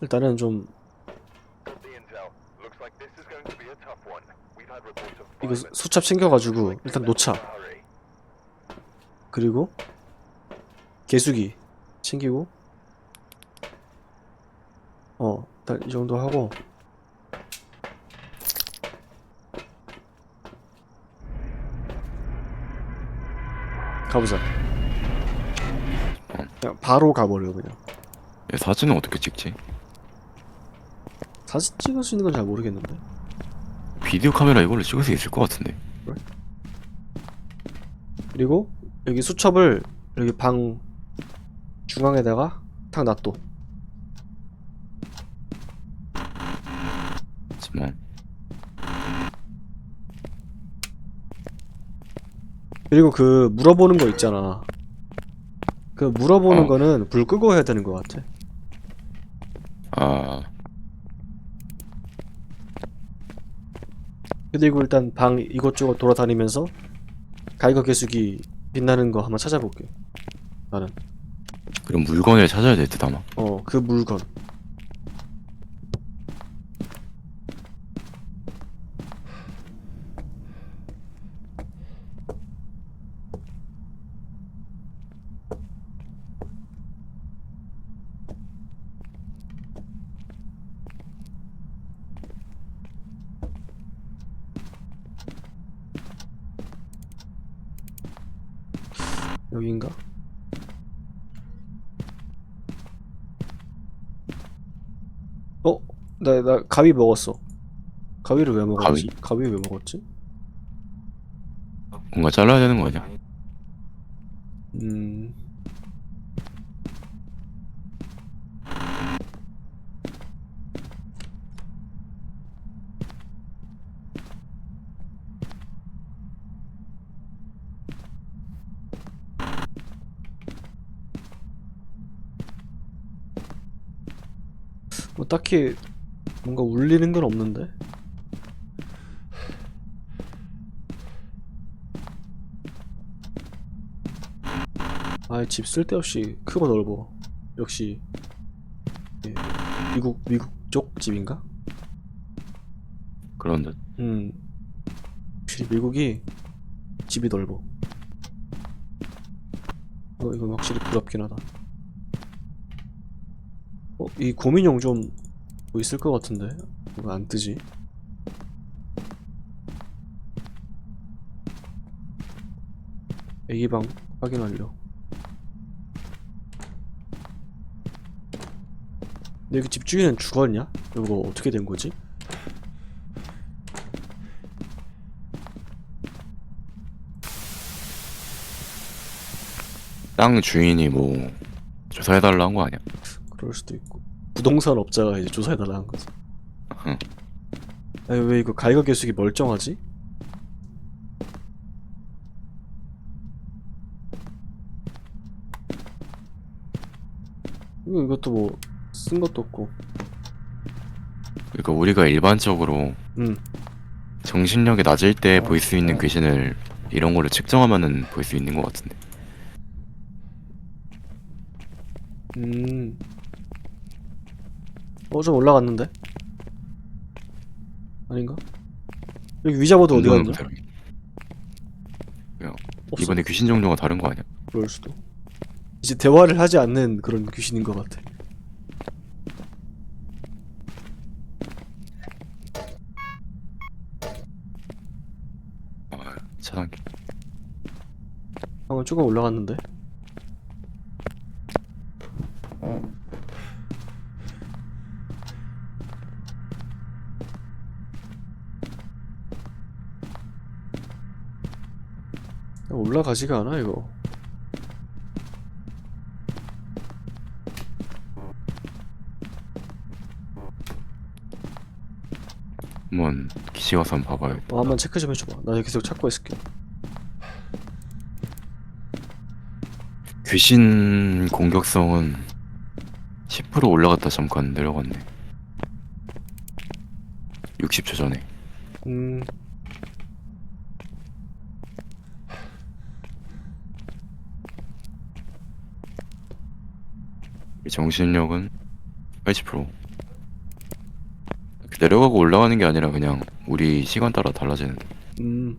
일단은 좀 이거. 수첩 챙겨가지고 일단 놓자. 그리고 개수기 챙기고 어 일단 이 정도 하고 가보자 그냥 바로 가버려 그냥 얘 사진은 어떻게 찍지? 사진 찍을 수 있는 건 잘 모르겠는데 비디오 카메라 이걸로 찍을 수 있을 것 같은데. 그리고 여기 수첩을 여기 방 중앙에다가 탁 놔둬 하지만 그리고 그 물어보는 거 있잖아. 그 물어보는 어. 거는 불 끄고 해야 되는 것 같아. 아 그리고 일단 방 이곳저곳 돌아다니면서 가이거 개수기 빛나는 거 한번 찾아볼게. 나는 그럼 물건을 찾아야 될 듯 아마. 어 그 물건. 여긴가? 어? 나, 나 가위 먹었어. 가위를 왜 먹었지? 가위? 왜 먹었지? 뭔가 잘라야 되는 거 아니야? 음. 뭐 딱히 뭔가 울리는 건 없는데? 아, 집 쓸데없이 크고 넓어. 역시 예, 미국 미국 쪽 집인가? 그런 듯. 음, 확실히 미국이 집이 넓어. 이거 이거 확실히 부럽긴 하다. 어, 이 고민용 좀 뭐 있을 것 같은데 이거 안 뜨지? 애기방 확인 완료. 근데 여기 집주인은 죽었냐? 이거 어떻게 된 거지? 땅 주인이 뭐 조사해달라 한 거 아니야? 그럴 수도 있고 부동산 업자가 이제 조사해달라 한 거지. 응. 아니 왜 이거 가이거 계수기 멀쩡하지? 이거 이것도 뭐 쓴 것도 없고. 그러니까 우리가 일반적으로 음. 정신력이 낮을 때 볼 수 있는 귀신을 이런 걸로 측정하면은 볼 수 있는 것 같은데. 음. 어, 좀 올라갔는데? 아닌가? 여기 위자보드 어디 갔냐? 없어. 이번에 귀신 종류가 다른 거 아니야? 그럴 수도. 이제 대화를 하지 않는 그런 귀신인 것 같아. 아, 차단기. 방금 조금 올라갔는데? 올라가지가 않아 이거 한번 기시 가서 한번 봐봐요. 어, 한번 체크 좀 해줘봐 나 여기 계속 찾고 있을게 귀신 공격성은 10% 올라갔다 잠깐 내려갔네. 60초 전에. 음 정신력은 80%. 이렇게 내려가고 올라가는 게 아니라 그냥 우리 시간 따라 달라지는. 음.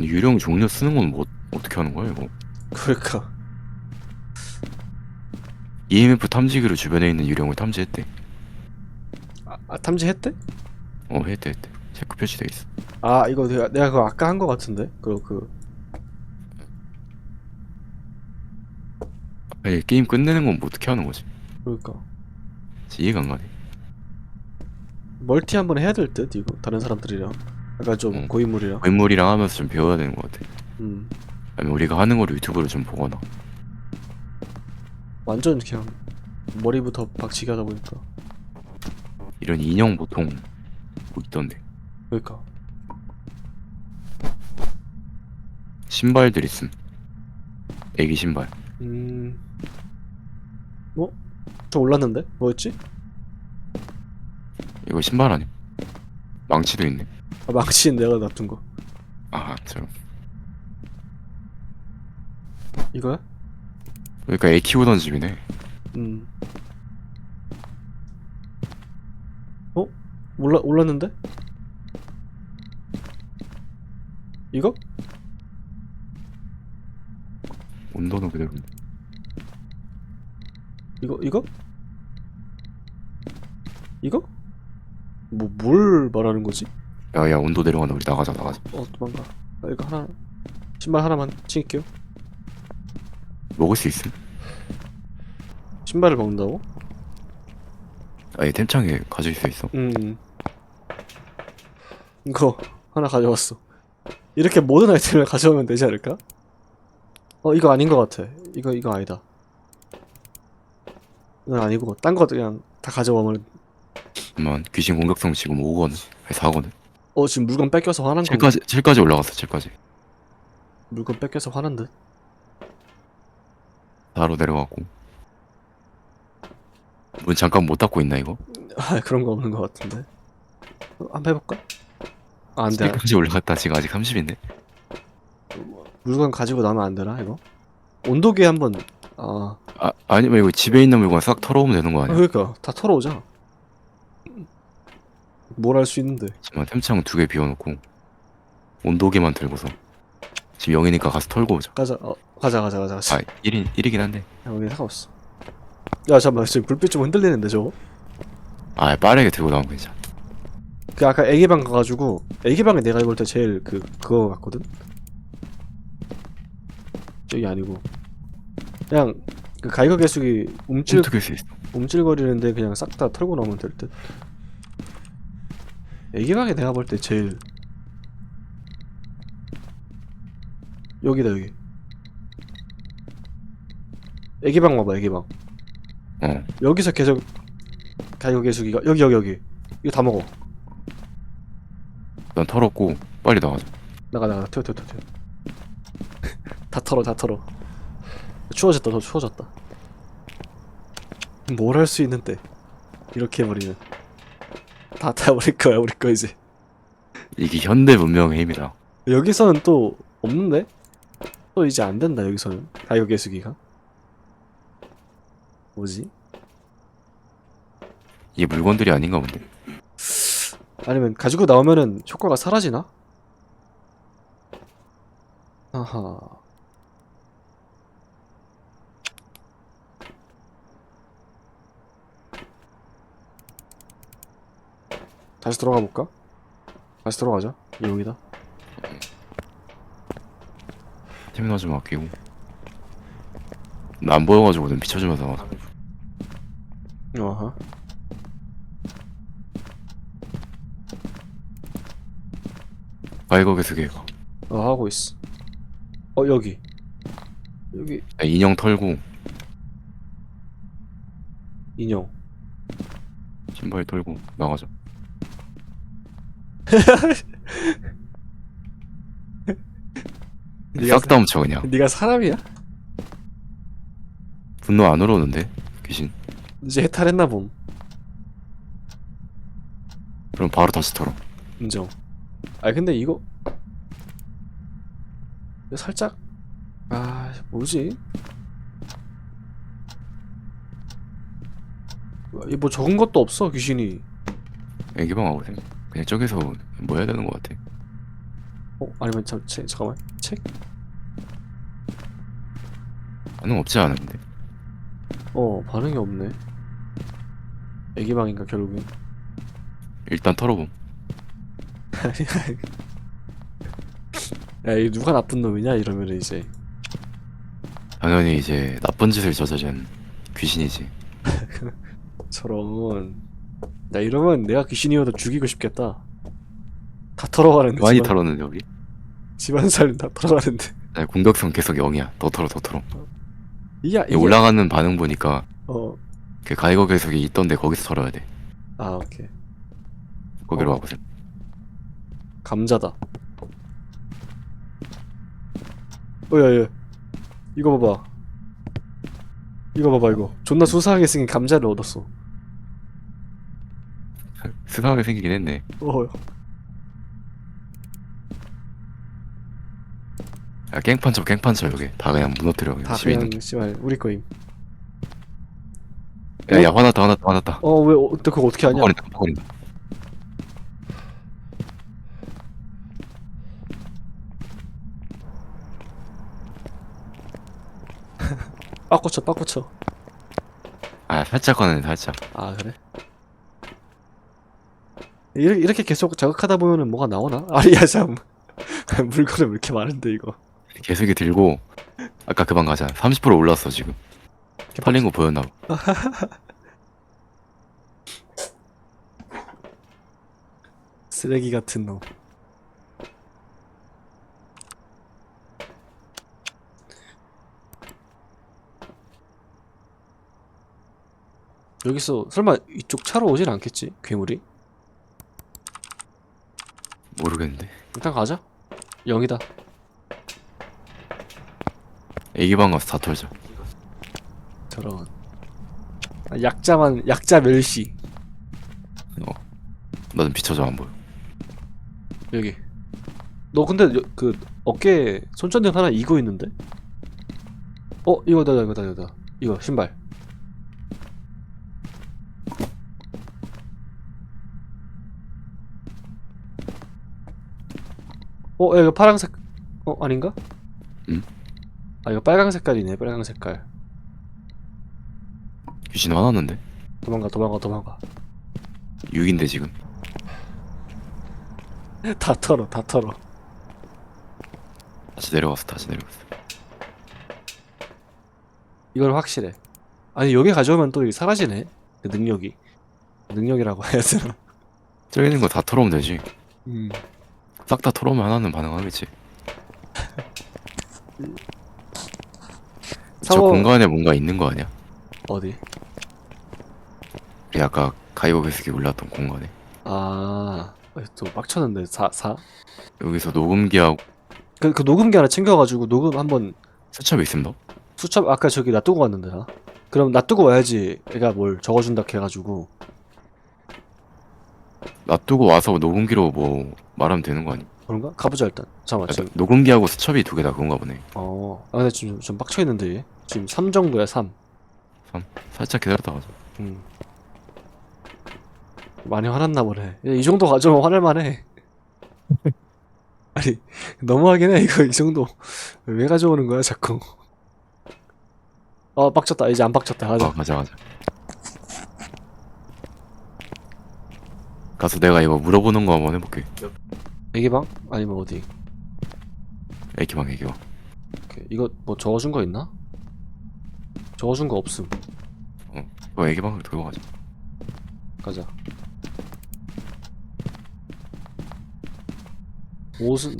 유령 종료 쓰는 건 뭐 어떻게 하는 거야 이거? 그러니까 EMF 탐지기로 주변에 있는 유령을 탐지했대. 아, 아, 탐지했대? 어 했대 했대. 체크 표시돼 있어. 아 이거 내가 내가 그거 아까 한 거 같은데 그그 아니 게임 끝내는 건뭐 어떻게 하는 거지? 그러니까 이해가 안 가네. 멀티 한번 해야 될 듯 이거 다른 사람들이랑 약간 좀 응. 고인물이랑 인물이랑 하면서 좀 배워야 되는 것 같아. 음 아니면 우리가 하는 거를 유튜브로 좀 보거나. 완전 그냥 머리부터 박치기 하다 보니까 이런 인형 보통 뭐 있던데. 그러니까 신발들 있음. 애기 신발. 음 어? 저 올랐는데? 뭐였지? 이거 신발 아니? 망치도 있네. 아 망치는 내가 놔둔 거 아, 저. 이거야? 그러니까 애 키우던 집이네. 음 어? 올라 올랐는데? 이거? 온도는 그대로. 이거 이거? 이거? 뭐 뭘 말하는 거지? 야, 야, 온도 내려간다. 우리 나가자, 나가자. 어 도망가. 아, 이거 하나 신발 하나만 챙길게요. 먹을 수 있음? 신발을 먹는다고? 아예 템창에 가질 수 있어. 음. 이거 하나 가져왔어. 이렇게 모든 아이템을 가져오면 되지 않을까? 어 이거 아닌 것 같아. 이거 이거 아니다. 이건 아니고 딴 거 그냥 다 가져오면 잠깐만, 귀신 공격성 지금 5거든. 아니, 4거든. 어 지금 물건 뺏겨서 화난 건가? 7까지, 7까지 올라갔어, 7까지. 물건 뺏겨서 화난 듯. 4로 내려갔고. 문 잠깐 못 닫고 있나, 이거? 아 그런 거 없는 것 같은데. 어, 한번 해볼까? 아, 안 돼. 7까지 올라갔다. 지금 아직 30인데? 물건 가지고 나면 안 되나 이거? 온도계 한번 아 아, 아니면 이거 집에 있는 물건 싹 털어오면 되는 거 아, 아니야? 그러니까 다 털어오자. 뭘 할 수 있는데? 잠깐만, 템창 두 개 비워놓고. 온도계만 들고서. 지금 0이니까 가서 털고 오자. 가자. 어, 가자 가자 가자. 가자. 아, 1인, 1이긴 한데. 여기 상관없어. 야 잠깐만 지금 불빛 좀 흔들리는데 저거? 아, 빠르게 들고 나오면 괜찮아. 그 아까 애기방 가가지고 애기방에 내가 입을 때 제일 그 그거 같거든. 저기 아니고 그냥 그 가이거 개수기 움찔 어떻게 수 있어? 움찔거리는데 그냥 싹 다 털고 나오면 될 듯. 애기방에 내가 볼 때 제일 여기다 여기. 애기방 와봐 애기방. 어. 여기서 계속 가이거 개수기가 여기 여기 여기 이거 다 먹어. 난 털었고, 빨리 나가자. 나가 나가 튀어 튀어 튀어 튀어. 다 털어 다 털어. 추워졌다 더 추워졌다. 뭘 할 수 있는데 이렇게 해버리면 다 타버릴 거야 우리 거 이제. 이게 현대 문명의 힘이다. 여기서는 또 없는데? 또 이제 안 된다 여기서는 가이거 개수기가. 뭐지? 이게 물건들이 아닌가 본데. 아니면 가지고 나오면은 효과가 사라지나? 아하. 다시 들어가 볼까? 다시 들어가자. 여기다. 스태미나 좀 아끼고. 나 안 보여가지고 좀 비춰주면서. 어하. 아 이거 계속해가. 어 하고 있어. 어 여기. 여기 인형 털고, 인형. 신발 털고, 나가자. 네가 싹다 훔쳐, 그냥. 네가 사람이야? 분노 안 오르는데? 귀신. 이제 해탈했나 봄. 그럼 바로 다시 털어. 인정. 아 근데 이거 이거 살짝 아 뭐지? 이뭐 적은 것도 없어 귀신이. 애기방 하고 생각. 그냥 저기서 뭐 해야 되는 것 같아. 어 아니면 참 책, 잠깐만 책? 반응 없지 않은데. 어 반응이 없네. 애기방인가 결국엔. 일단 털어봄. 야 이 누가 나쁜 놈이냐 이러면 이제 당연히 이제 나쁜 짓을 저지른 귀신이지. 저런. 야 이러면 내가 귀신이어도 죽이고 싶겠다. 다 털어가는데. 많이 집안- 털었는데 여기. 집안 살림 다 털어가는데. 네, 공격성 계속 0이야. 더 털어 더 털어. 이게 이 이게 올라가는 반응 보니까 어. 그 가이거 계속이 있던데 거기서 털어야 돼. 아 오케이. 거기로 어. 와보세요. 감자다. 어야야. 이거 봐봐. 이거 봐봐 이거. 존나 수상하게 생긴 감자를 얻었어. 수상하게 생기긴 했네. 어. 야, 깽판 쳐 깽판 쳐 여기. 다 그냥 무너뜨려. 그냥 다 집에 있는 그냥 씨발 우리 거임. 야, 야, 화났다, 화났다, 화났다. 어 왜 어, 너 그거 어떻게 하냐? 깜빡거린다, 깜빡거린다. 빠꾸쳐 빠꾸쳐. 아, 살짝 꺼내, 살짝. 아 그래? 이렇게, 이렇게 계속 자극하다 보면은 뭐가 나오나? 아니야 참 물건은 왜 이렇게 많은데 이거 계속 이 들고, 아까 그만 가자. 30% 올랐어, 지금. 팔린 거 보였나 봐. 쓰레기 같은 놈 여기서 설마 이쪽 차로 오진 않겠지? 괴물이? 모르겠는데. 일단 가자 영이다 애기방 가서 다 털자. 저런 아, 약자만 약자 멸시 나좀 비춰줘, 안 보여. 여기 너 근데 여, 그 어깨 에 손전등 하나 이고 있는데? 어 이거다 이거다 이거다 이거 신발 어 야, 이거 파란색 어 아닌가? 응? 아 이거 빨강 색깔이네 빨강 색깔 귀신 화났는데? 도망가 도망가 도망가 6인데, 지금. 다 털어 다 털어 다시 내려갔어, 다시 내려갔어. 이건 확실해. 아니 여기 가져오면 또 이게 사라지네. 그 능력이. 능력이라고 해야 되나? 있는 거 다 털어오면 되지. 음. 싹다 털어오면 하나는 반응하겠지. 저 상어- 공간에 뭔가 있는 거 아니야? 어디? 우리 아까 가이거 계속이 올랐던 공간에. 아, 또 빡쳤는데 4 4. 여기서 녹음기하고 그, 그 녹음기 하나 챙겨가지고 녹음 한번 수첩 있음 너? 수첩 아까 저기 놔두고 왔는데 나. 그럼 놔두고 와야지 애가 뭘 적어준다 해가지고 놔두고 와서 녹음기로 뭐 말하면 되는 거 아니? 그런가? 가보자 일단. 잠깐만 지금. 녹음기하고 수첩이 두 개 다 그런가 보네. 어, 아 근데 지금 좀 빡쳐 있는데 얘. 지금 3 정도야 3. 살짝 기다렸다 가자. 음. 많이 화났나 보네. 야, 이 정도 가져오면 화낼 만해. 아니 너무하긴 해 이거 이 정도 왜 가져오는 거야 자꾸. 어 빡쳤다 이제 안 빡쳤다 가자. 어, 가자 가자. 가서 내가 이거 물어보는 거 한번 해볼게. 애기방 아니면 어디? 애기방 애기방. 오케이. 이거 뭐 적어준 거 있나? 적어준 거 없음. 어 애기방을 들고 가자. 가자. 옷은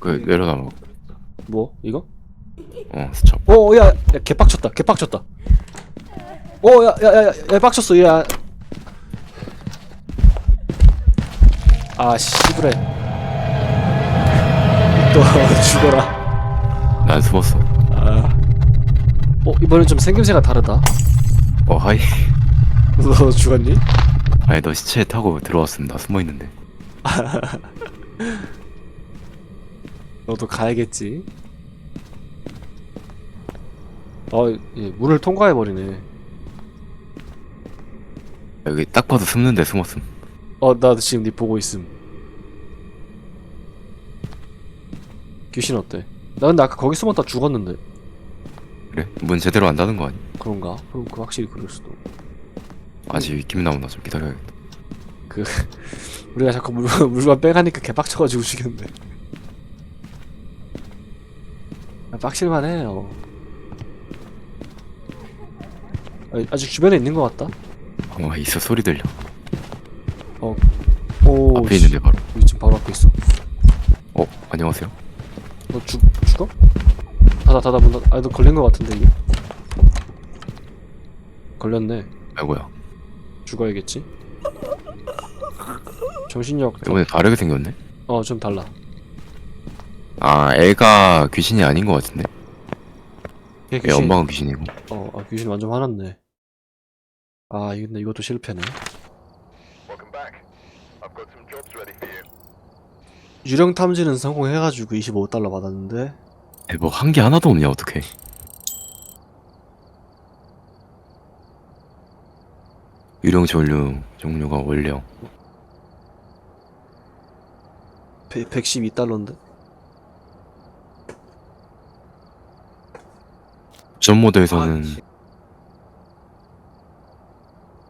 그 내려다 먹어. 뭐 이거? 어 수첩. 어, 야, 야, 개 빡쳤다, 개 빡쳤다. 어, 야, 야, 야, 야, 야, 빡쳤어, 야. 아, 씨부래. 또 죽어라. 난 숨었어. 아. 어, 이번엔 좀 생김새가 다르다. 어 하이. 너 죽었니? 아니 너 시체 타고 들어왔습니다. 숨어 있는데. 너도 가야겠지. 어, 예, 문을 통과해 버리네. 여기 딱 봐도 숨는데 숨었음. 어, 나 지금 니 보고 있음. 귀신 어때? 나 근데 아까 거기 숨었다 죽었는데. 그래? 문 제대로 안 닫은 거 아니? 그런가? 그럼 그 확실히 그럴 수도. 아직 입김이 나온다. 좀 기다려야겠다. 우리가 자꾸 물건, 물건 빼가니까 개빡쳐가지고 죽였네. 아, 빡칠만 해요. 아, 아직 주변에 있는 것 같다? 어 있어 소리 들려. 오, 앞에 씨. 있는데 바로. 우리 지금 바로 앞에 있어. 어 안녕하세요. 너 죽, 죽어? 닫아, 닫아, 문 닫아. 아, 너 걸린 것 같은데, 이게? 걸렸네. 아이고야. 죽어야겠지? 정신력, 이번에 다르게 생겼네. 어, 좀 달라. 아 애가 귀신이 아닌 것 같은데. 얘애 귀신, 엄마가 귀신이고. 어, 아, 귀신 완전 화났네. 아, 이- 근데 이것도 실패네. Welcome back. I've got some jobs ready for you. 유령 탐지는 성공해가지고 25달러 받았는데, 뭐 한 게 하나도 없냐 어떡해. 유령 전류 종류가 원령. 112달러인데? 전 모드에서는 아,